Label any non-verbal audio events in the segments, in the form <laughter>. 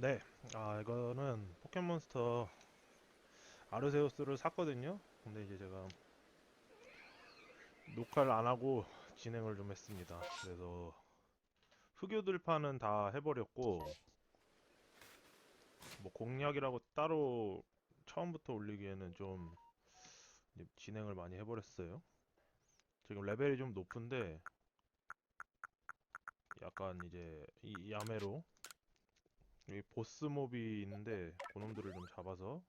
네, 아 이거는 포켓몬스터 아르세우스를 샀거든요. 근데 이제 제가 녹화를 안 하고 진행을 좀 했습니다. 그래서 흑요들판은 다 해버렸고 뭐 공략이라고 따로 처음부터 올리기에는 좀 진행을 많이 해버렸어요. 지금 레벨이 좀 높은데 약간 이제 이 야매로 여기 보스 몹이 있는데 그놈들을 좀 잡아서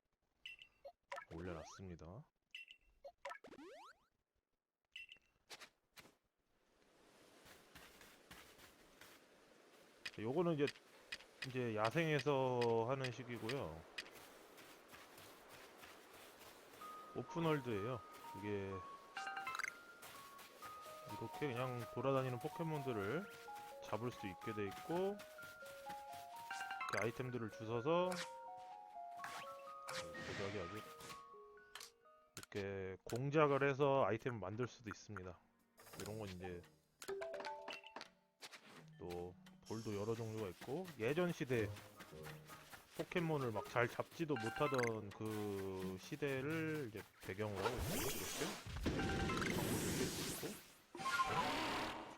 올려놨습니다. 요거는 이제 이제 야생에서 하는 식이고요. 오픈월드예요. 이게 이렇게 그냥 돌아다니는 포켓몬들을 잡을 수 있게 돼 있고 이렇게 아이템들을 주워서 도자기 아주 이렇게 공작을 해서 아이템을 만들 수도 있습니다. 이런 건 이제 또 돌도 여러 종류가 있고 예전 시대 포켓몬을 막 잘 잡지도 못하던 그 시대를 이제 배경으로 하고. 이렇게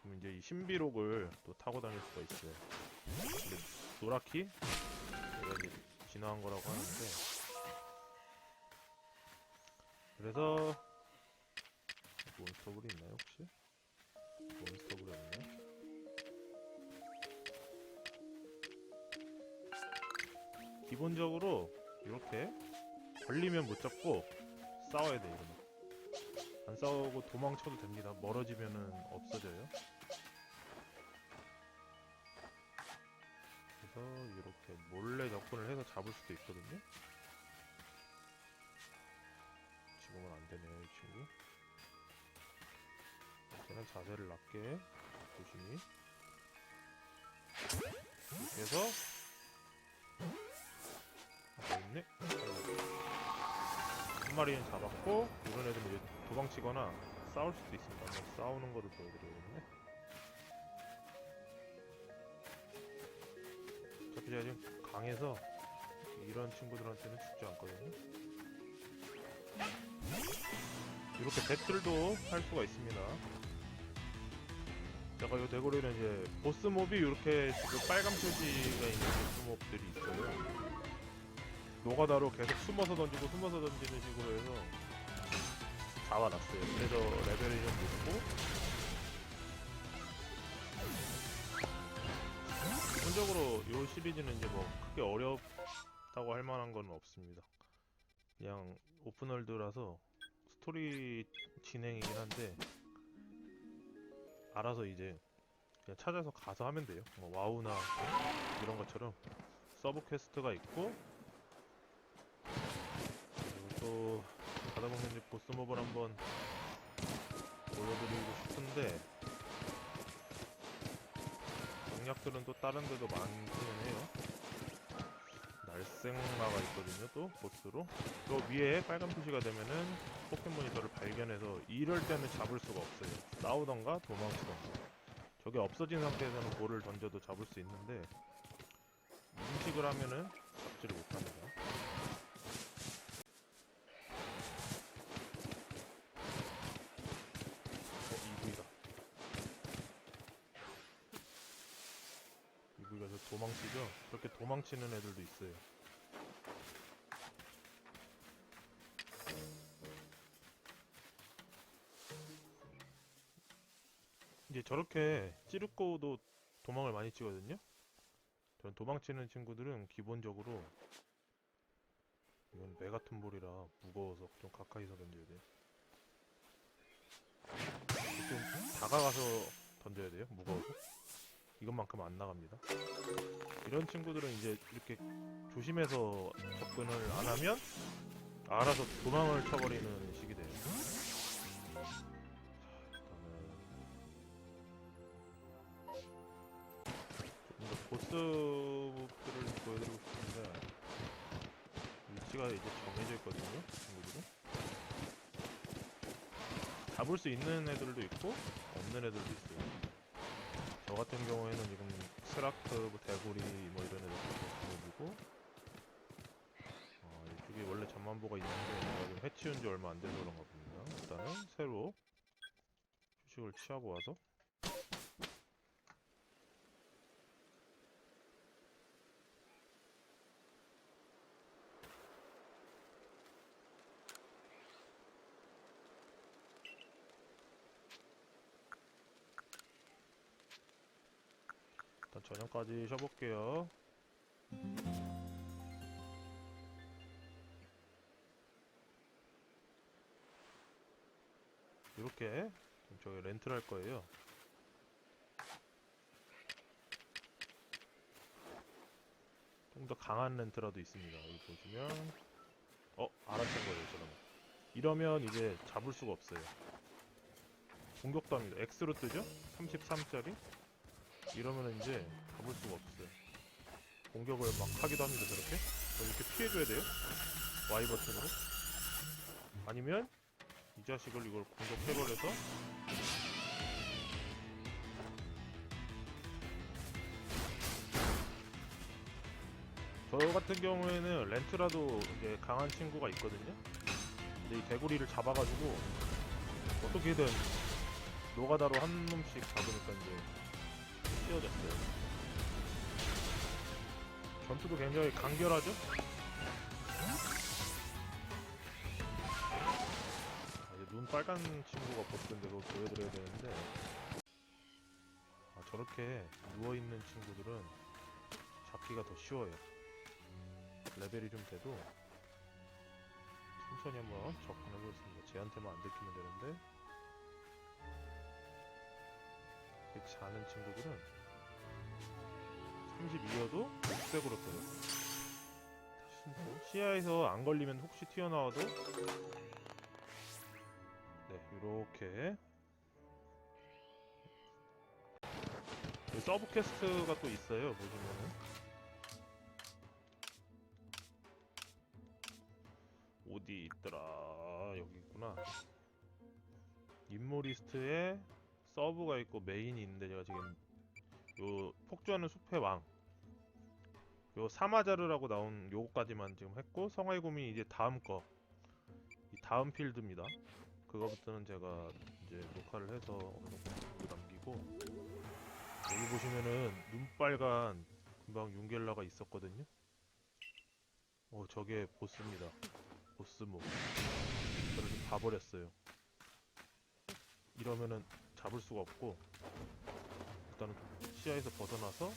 그럼 이제 이 신비록을 또 타고 다닐 수가 있어요. 노라키? 얘가 이제 진화한 거라고 하는데. 그래서 몬스터볼이 있나요 혹시? 몬스터볼이 없네. 기본적으로 이렇게 걸리면 못 잡고 싸워야 돼 이러면. 안 싸우고 도망쳐도 됩니다. 멀어지면은 없어져요 그래서 이렇게 몰래 접근을 해서 잡을 수도 있거든요 지금은 안 되네요 이 친구 저는 자세를 낮게 조심히 해서 아, 있네? 한 마리는 잡았고 이런 애들은 이제 도망치거나 싸울 수도 있습니다. 한번 싸우는 거를 보여드려야겠네. 제가 지금 강해서 이런 친구들한테는 죽지 않거든요. 이렇게 배틀도 할 수가 있습니다. 제가 이 대고리는 이제 보스 몹이 이렇게 지금 빨간 표시가 있는 보스 몹들이 있어요. 노가다로 계속 숨어서 던지고 숨어서 던지는 식으로 해서 잡아놨어요. 그래서 레벨이 좀 높고 기본적으로 이 시리즈는 이제 뭐 크게 어렵다고 할 만한 건 없습니다. 그냥 오픈월드라서 스토리 진행이긴 한데 알아서 이제 그냥 찾아서 가서 하면 돼요. 뭐 와우나 이런 것처럼 서브 퀘스트가 있고 또 가다 보면 이제 보스 몹을 한번 보여드리고 싶은데 공략들은 또 다른 데도 많기는 해요. 날생마가 있거든요, 또 보스로. 또 위에 빨간 표시가 되면은 포켓몬이 저를 발견해서 이럴 때는 잡을 수가 없어요. 싸우던가 도망치던가. 저게 없어진 상태에서는 볼을 던져도 잡을 수 있는데 인식을 하면은 잡지를 못합니다. 어, 이브이다. 이브이가 저 도망치죠? 그렇게 도망치는 애들도 있어요. 이제 저렇게 찌르꼬도 도망을 많이 치거든요? 전 도망치는 친구들은 기본적으로 이건 메가톤 볼이라 무거워서 좀 가까이서 던져야 돼요. 좀 다가가서 던져야 돼요. 무거워서. 이것만큼 안 나갑니다. 이런 친구들은 이제 이렇게 조심해서 접근을 안 하면 알아서 도망을 쳐버리는 식이 돼요. 자, 일단은 좀더 보스 목표를 보여드리고 싶은데 위치가 이제 정해져 있거든요. 친구들은. 잡을 수 있는 애들도 있고 없는 애들도 있어요. 저 같은 경우에는 지금 스라크, 뭐 대구리 뭐 이런 애들 보고 있고 어, 이쪽에 원래 잠만보가 있는데 지금 해치운 지 얼마 안 돼서 그런가 봅니다. 일단은 새로 휴식을 취하고 와서 저녁까지 쉬어볼게요. 이렇게 저희 렌트를 할 거예요. 좀 더 강한 렌트라도 있습니다. 여기 보시면 어 알았던 거예요, 저는. 이러면 이제 잡을 수가 없어요. 공격도 합니다. X로 뜨죠? 33짜리? 이러면 이제 잡을 수가 없어요. 공격을 막 하기도 합니다, 저렇게. 그럼 이렇게 피해줘야 돼요. Y 버튼으로. 아니면 이 자식을 이걸 공격해버려서 저 같은 경우에는 렌트라도 이제 강한 친구가 있거든요. 근데 이 개구리를 잡아가지고 어떻게든 노가다로 한 놈씩 잡으니까 이제 씌워졌어요. 전투도 굉장히 간결하죠? 아, 이제 눈 빨간 친구가 보스인데 그거 보여드려야 되는데 아, 저렇게 누워있는 친구들은 잡기가 더 쉬워요. 레벨이 좀 돼도 천천히 한번 접근해보겠습니다. 쟤한테만 안 들키면 되는데 이렇게 자는 친구들은 32여도 녹색으로 떠요. 신고. 시야에서 안 걸리면 혹시 튀어나와도 네 이렇게 서브 퀘스트가 또 있어요 보시면은 어디 있더라 여기 있구나 인모리스트에 서브가 있고 메인이 있는데 제가 지금 요 폭주하는 숲의 왕. 요 사마자르라고 나온 요거까지만 지금 했고 성화의 곰이 이제 다음 거. 이 다음 필드입니다. 그거부터는 제가 이제 녹화를 해서 어느 남기고 여기 보시면은 눈빨간 금방 융겔라가 있었거든요. 어 저게 보스입니다. 보스모. 저를 좀 봐버렸어요. 이러면은 잡을 수가 없고 일단은 좀 시야에서 벗어나서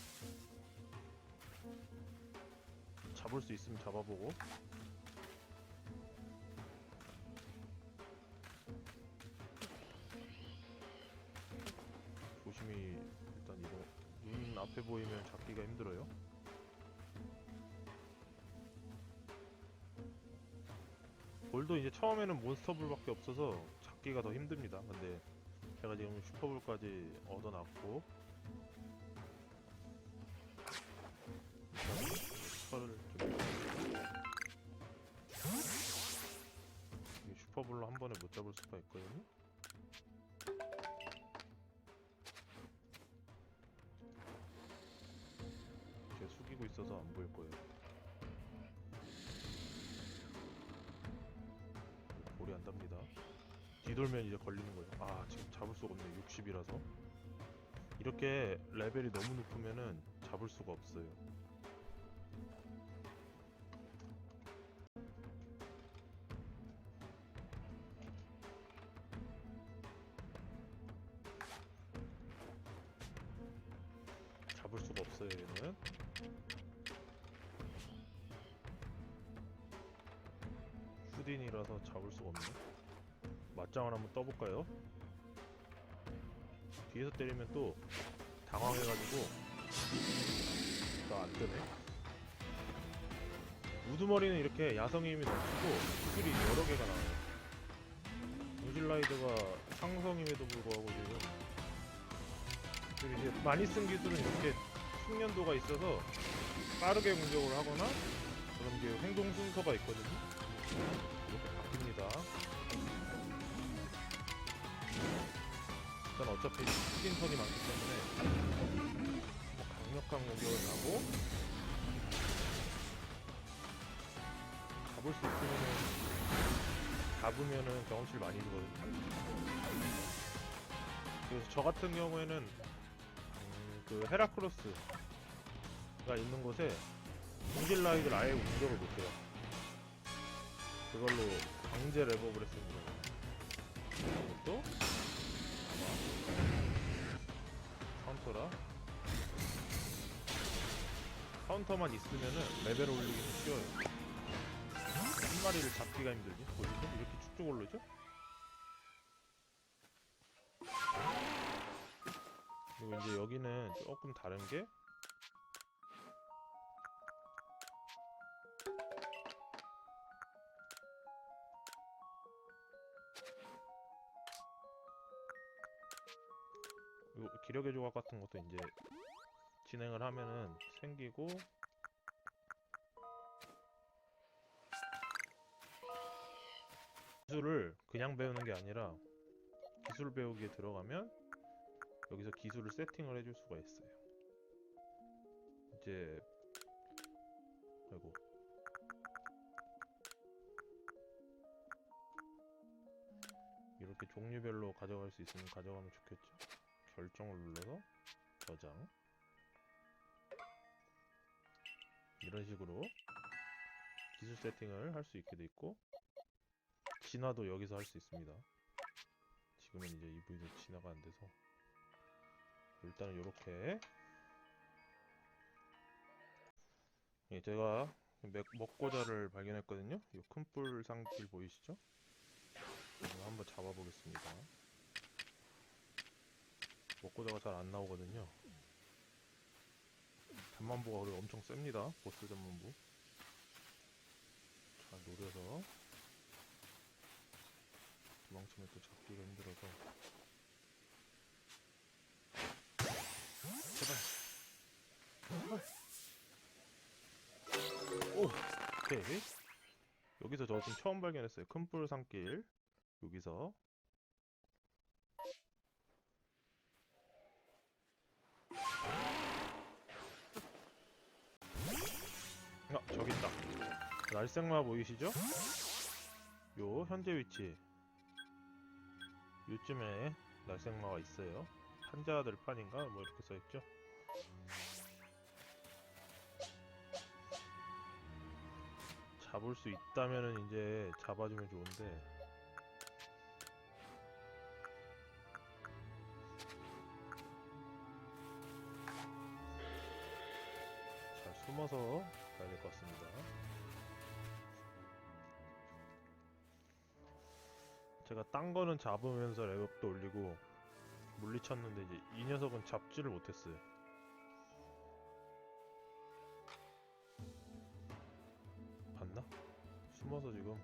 잡을 수 있으면 잡아보고. 조심히 일단 이거 눈 앞에 보이면 잡기가 힘들어요. 볼도 이제 처음에는 몬스터볼밖에 없어서 잡기가 더 힘듭니다. 근데 제가 지금 슈퍼볼까지 얻어놨고. 슈퍼를 좀이 슈퍼볼로 한 번에 못 잡을 수가 있거든요. 제가 숙이고 있어서 안 보일 거예요. 볼이 안 답니다 뒤돌면 이제 걸리는 거예요. 아 지금 잡을 수가 없네 60이라서 이렇게 레벨이 너무 높으면은 잡을 수가 없어요. 잡을 수가 없어요 얘는. 슈딘이라서 잡을 수가 없네. 맞짱을 한번 떠볼까요? 뒤에서 때리면 또 당황해가지고 또 안 뜨네. 우두머리는 이렇게 야성의 힘이 넘치고 기술이 여러 개가 나와요. 무질라이드가 상성임에도 불구하고 지금 그리고 이제 많이 쓴 기술은 이렇게 숙련도가 있어서 빠르게 공격을 하거나 그런 게 행동 순서가 있거든요. 어차피 스킨 턴이 많기 때문에 뭐 강력한 공격을 하고 잡을 수 있으면은 잡으면은 경험치를 많이 주거든요. 그래서 저 같은 경우에는 음, 그 헤라크로스가 있는 곳에 공질라이드를 아예 공격을 못해요. 그걸로 강제 랩업을 했습니다. 이것도 카운터라 카운터만 있으면은 레벨 올리기는 쉬워요. 한 마리를 잡기가 힘들지. 보시죠? 이렇게 쭉쭉 오르죠? 그리고 이제 여기는 조금 다른 게 기력의 조각 같은 것도 이제 진행을 하면은 생기고 기술을 그냥 배우는 게 아니라 기술 배우기에 들어가면 여기서 기술을 세팅을 해줄 수가 있어요. 이제 아이고 이렇게 종류별로 가져갈 수 있으면 가져가면 좋겠죠. 결정을 눌러서 저장 이런 식으로 기술 세팅을 할 수 있게 돼 있고 진화도 여기서 할 수 있습니다. 지금은 이제 EV도 진화가 안 돼서 일단은 이렇게 예, 제가 맥, 먹고자를 발견했거든요. 이 큰 뿔 상길 보이시죠? 이거 한번 잡아보겠습니다. 먹고자가 잘 안 나오거든요. 전만부가 그리고 엄청 셉니다. 보스 전만부. 잘 노려서. 도망치면 또 잡기가 힘들어서. 제발. 제발 오 오케이. 여기서 저 지금 처음 발견했어요. 큰 뿔 산길. 여기서 저기 있다. 날생마 보이시죠? 요 현재 위치. 요쯤에 날생마가 있어요. 한자들 판인가? 뭐 이렇게 써있죠? 잡을 수 있다면은 이제 잡아주면 좋은데. 잘 숨어서 가야 될 것 같습니다 제가 딴 거는 잡으면서 레벨업도 올리고 물리쳤는데 이제 이 녀석은 잡지를 못했어요. 봤나? 숨어서 지금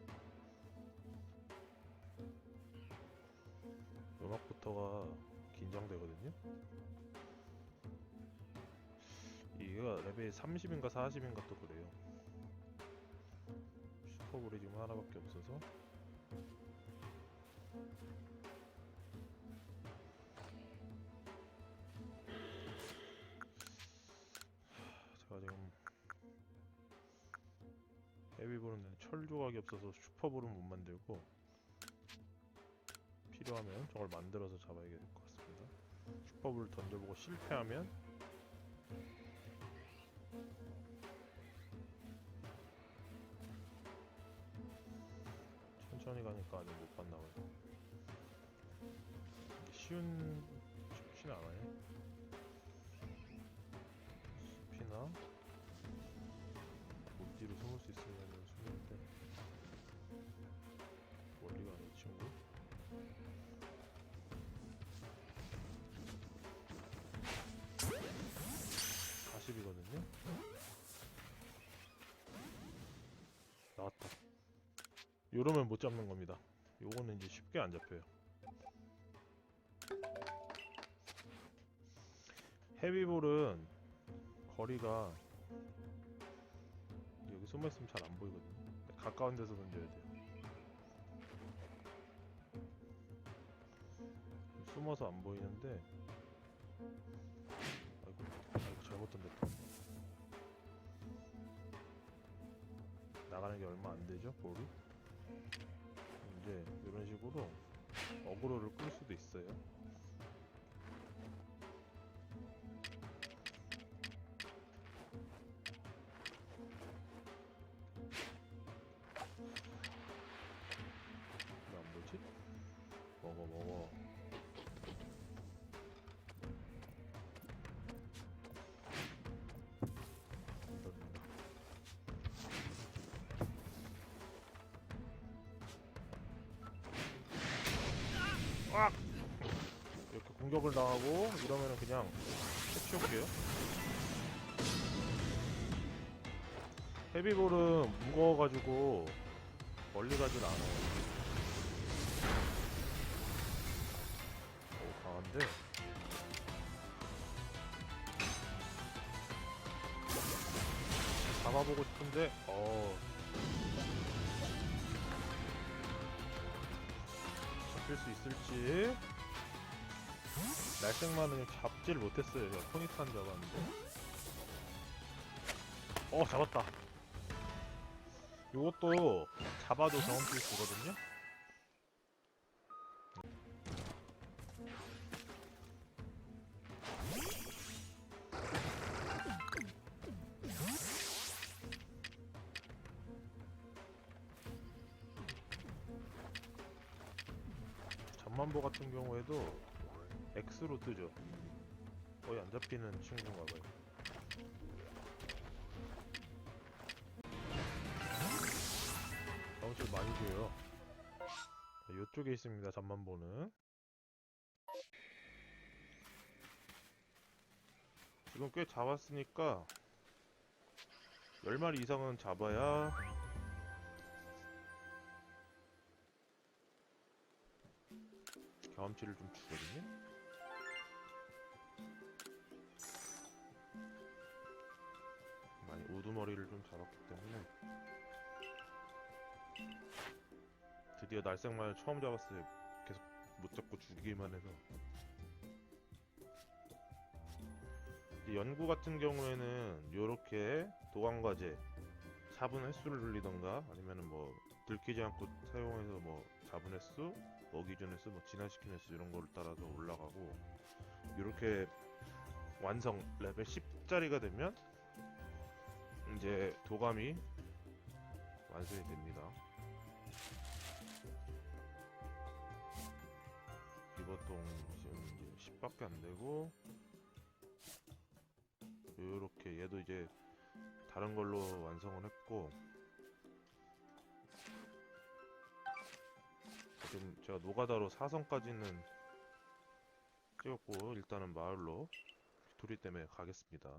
음악부터가 긴장되거든요. 이가 레벨 30인가 40인가 또 그래요. 슈퍼볼이 지금 하나밖에 없어서 제가 지금 헤비볼은 철 조각이 없어서 슈퍼볼은 못 만들고 필요하면 저걸 만들어서 잡아야 될 것 같습니다. 슈퍼볼 던져보고 실패하면 천천히 가니까 아직 못 봤나 봐요. 쉬운 쉽진 않아요. 숲이나 요러면 못 잡는 겁니다. 요거는 이제 쉽게 안 잡혀요. 헤비볼은 거리가 여기 숨어 있으면 잘 안 보이거든요. 가까운 데서 던져야 돼요. 숨어서 안 보이는데 아이고, 아이고 잘못 던졌다. 나가는 게 얼마 안 되죠 볼이 이제 이런 식으로 어그로를 끌 수도 있어요 공격을 당하고 이러면은 그냥 해치울게요. 헤비볼은 무거워가지고 멀리 가진 않아요. 오 강한데? 잡아보고 싶은데? 어. 잡힐 수 있을지 날생마는 잡질 못했어요. 제가 포니탄 잡았는데. 어 잡았다. 요것도 잡아도 경험치 주거든요? 잠만보 같은 경우에도 X로 뜨죠. 거의 안 잡히는 친구인가 봐요. 경험치를 많이 줘요. 자, 요쪽에 있습니다. 잠만 보는. 지금 꽤 잡았으니까 10마리 이상은 잡아야 경험치를 좀 주거든요. 많이 우두머리를 좀 잡았기 때문에 드디어 날생마를 처음 잡았어요. 계속 못 잡고 죽이기만 해서. 이 연구 같은 경우에는 요렇게 도관과제 잡은 횟수를 늘리던가 아니면은 뭐 들키지 않고 사용해서 뭐 잡은 횟수 먹이 준 횟수, 뭐 진화시킨 횟수 이런 거를 따라서 올라가고 이렇게 완성 레벨 10짜리가 되면 이제 도감이 완성이 됩니다. 비버동 지금 이제 10밖에 안 되고 요렇게 얘도 이제 다른 걸로 완성을 했고 지금 제가 노가다로 사성까지는 찍었고 일단은 마을로 도리 때문에 가겠습니다.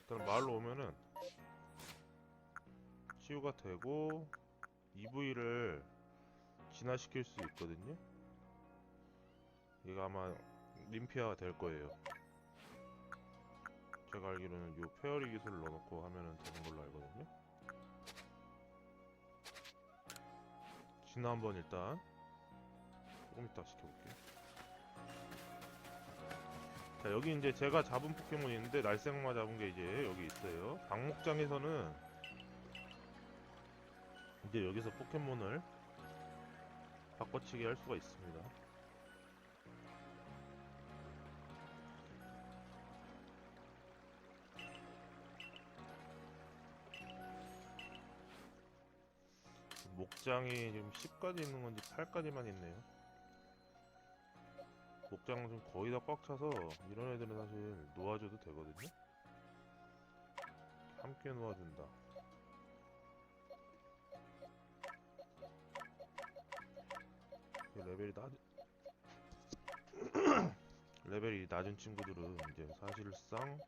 일단 마을로 오면은 치유가 되고 EV를 진화시킬 수 있거든요. 이거 아마 림피아가 될 거예요. 제가 알기로는 요 페어리 기술을 넣어놓고 하면은 되는 걸로 알거든요. 한번 일단 조금 이따 시켜볼게요. 자 여기 이제 제가 잡은 포켓몬이 있는데 날생마 잡은 게 이제 여기 있어요. 방목장에서는 이제 여기서 포켓몬을 바꿔치기 할 수가 있습니다. 목장이 지금 10까지 있는 건지 8까지만 있네요. 목장은 지금 거의 다 꽉 차서 이런 애들은 사실 놓아줘도 되거든요. 함께 놓아준다. 이 레벨이 낮 <clears throat> 레벨이 낮은 친구들은 이제 사실상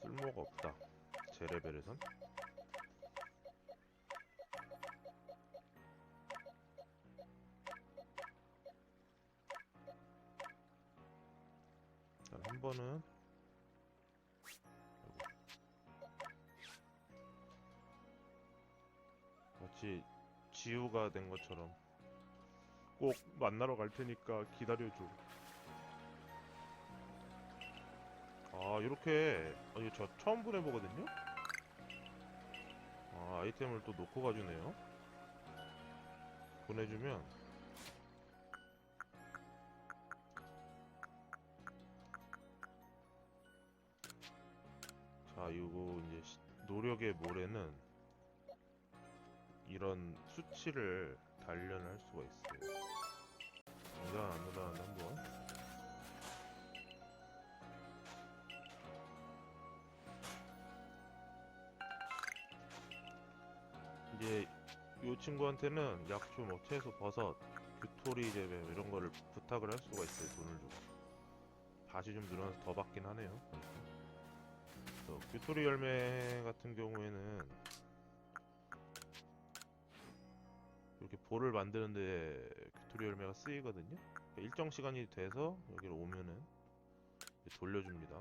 쓸모가 없다. 제 레벨에선. 한 번은. 마치 지우가 된 것처럼 꼭 만나러 갈 테니까 기다려줘. 아 이렇게 아, 이거 저 처음 보내보거든요. 아 아이템을 또 놓고 가주네요. 보내주면 자 이거 이제 시- 노력의 모래는 이런 수치를 단련할 수가 있어요. 일단 안 나다는데 한번. 이제 이 친구한테는 약좀 어떻게 해서 버섯, 규토리 재배 이런 거를 부탁을 할 수가 있어요. 돈을 주고. 밭이 좀 늘어나서 더 받긴 하네요. 그래서 규토리 열매 같은 경우에는 이렇게 볼을 만드는데 규토리 열매가 쓰이거든요. 일정 시간이 돼서 여기로 오면은 돌려줍니다.